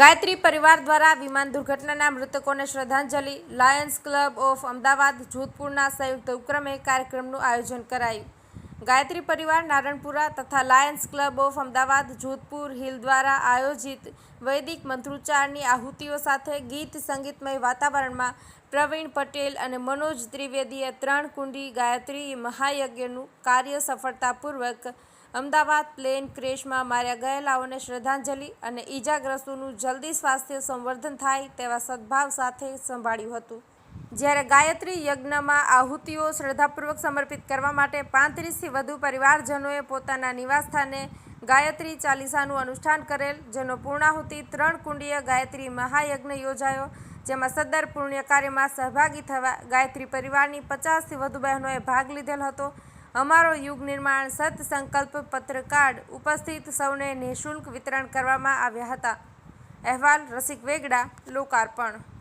ગાયત્રી પરિવાર દ્વારા વિમાન દુર્ઘટનાના મૃતકોને શ્રદ્ધાંજલિ. લાયન્સ ક્લબ ઓફ અમદાવાદ, જોધપુરના સંયુક્ત ઉપક્રમે કાર્યક્રમનું આયોજન કરાયું. ગાયત્રી પરિવાર નારણપુરા તથા Lions club of Ahmedabad Jodhpur hill દ્વારા આયોજિત વૈદિક મંત્રોચ્ચારની આહુતિઓ સાથે ગીત સંગીતમય વાતાવરણમાં પ્રવીણ પટેલ અને મનોજ ત્રિવેદીએ ત્રણ કુંડી ગાયત્રી મહાયજ્ઞનું કાર્ય સફળતાપૂર્વક અમદાવાદ પ્લેન ક્રેશમાં માર્યા ગયેલાઓને શ્રદ્ધાંજલિ અને ઈજાગ્રસ્તોનું જલ્દી સ્વાસ્થ્ય સંવર્ધન થાય તેવા સદભાવ સાથે સંભાળ્યું હતું. જ્યારે ગાયત્રી યજ્ઞમાં આહુતિઓ શ્રદ્ધાપૂર્વક સમર્પિત કરવા માટે પાંત્રીસથી વધુ પરિવારજનોએ પોતાના નિવાસસ્થાને ગાયત્રી ચાલીસાનું અનુષ્ઠાન કરેલ, જેનો પૂર્ણાહુતિ ત્રણ કુંડીય ગાયત્રી મહાયજ્ઞ યોજાયો, જેમાં સદર પુણ્ય કાર્યમાં સહભાગી થવા ગાયત્રી પરિવારની પચાસથી વધુ બહેનોએ ભાગ લીધેલ હતો. અમારો યુગ નિર્માણ સત સંકલ્પ પત્રકાર્ડ ઉપસ્થિત સૌને નિઃશુલ્ક વિતરણ કરવામાં આવ્યા હતા. અહેવાલ રસિક વેગડા, લોકાર્પણ.